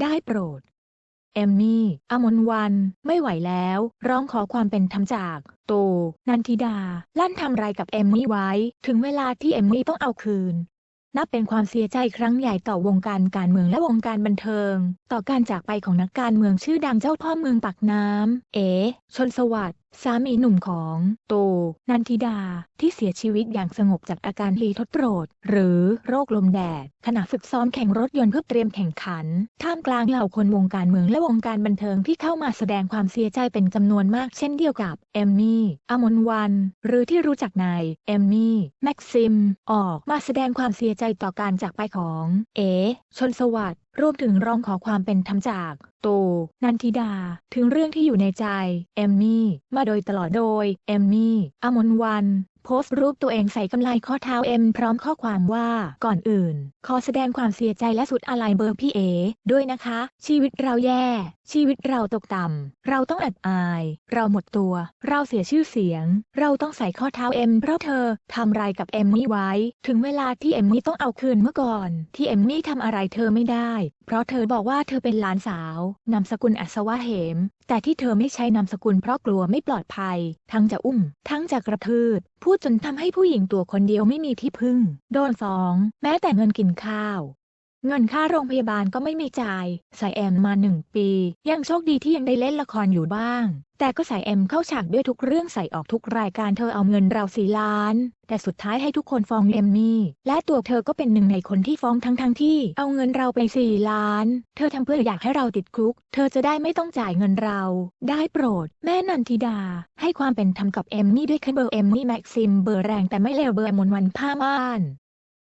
ได้โปรด เอมมี่ อมนวัน ไม่ไหวแล้ว ร้องขอความเป็นธรรมจากโต นันทิดา ลั่นทำไรกับเอมมี่ไว้ ถึงเวลาที่เอมมี่ต้องเอาคืน นับเป็นความเสียใจครั้งใหญ่ต่อวงการการเมืองและวงการบันเทิง ต่อการจากไปของนักการเมืองชื่อดังเจ้าพ่อเมืองปากน้ำ เอ๋ ชนสวัสดิ์ สามีหนุ่มของโต นันทิดา ที่เสียชีวิตอย่างสงบจากอาการฮีทดโปรด หรือโรคลมแดด ขณะฝึกซ้อมแข่งรถยนต์เพื่อเตรียมแข่งขัน ท่ามกลางเหล่าคนวงการเมืองและวงการบันเทิงที่เข้ามาแสดงความเสียใจเป็นจำนวนมากเช่นเดียวกับเอมมี่อมนวัน หรือที่รู้จักในเอมมี่แม็กซิม ออกมาแสดงความเสียใจต่อการจากไปของ เอ ชนสวัสดิ์รวมถึงร้องขอความเป็นธรรมจากโตนันทิดา ถึงเรื่องที่อยู่ในใจ เอมมี่ มาโดยตลอดโดย เอมมี่ อมนวัน โพสต์รูปตัวเองใส่กำไลข้อเท้าเอ็มพร้อมข้อความว่าก่อนอื่น ขอแสดงความเสียใจและสุดอาลัยเบอร์พี่เอ ด้วยนะคะ ชีวิตเราแย่ ชีวิตเราตกต่ำเราต้องอับอาย เราหมดตัว เราเสียชื่อเสียง เราต้องใส่ข้อเท้าเอ็มเพราะเธอทำไรกับเอมมี่ไว้ ถึงเวลาที่เอมมี่ต้องเอาคืนเมื่อก่อน ที่เอมมี่ทำอะไรเธอไม่ได้เพราะเธอบอกว่าเธอเป็นหลานสาว นามสกุลอัศวะเหม แต่ที่เธอไม่ใช้นามสกุลเพราะกลัวไม่ปลอดภัย ทั้งจะอุ้ม ทั้งจะกระทืบพูดจนทำให้ผู้หญิงตัวคนเดียวไม่มีที่พึ่ง โดนฟ้อง แม้แต่เงินกินข้าว เงินค่าโรงพยาบาลก็ไม่มีจ่ายใส่แอมมาหนึ่งปี ยังโชคดีที่ยังได้เล่นละครอยู่บ้าง แต่ก็ใส่แอมเข้าฉากด้วยทุกเรื่องใส่ออกทุกรายการเธอเอาเงินเราสี่ล้าน แต่สุดท้ายให้ทุกคนฟ้องเอมมี่ และตัวเธอก็เป็นหนึ่งในคนที่ฟ้องทั้งทั้งที่ เอาเงินเราไปสี่ล้าน เธอทำเพื่ออยากให้เราติดคุก เธอจะได้ไม่ต้องจ่ายเงินเรา ได้โปรด แม่นันทิดา ให้ความเป็นธรรมกับเอมมี่ด้วยค่ะเบอร์เอมมี่แม็กซิมเบอร์แรงแต่ไม่เลวเบอร์มนวันผ้าม่าน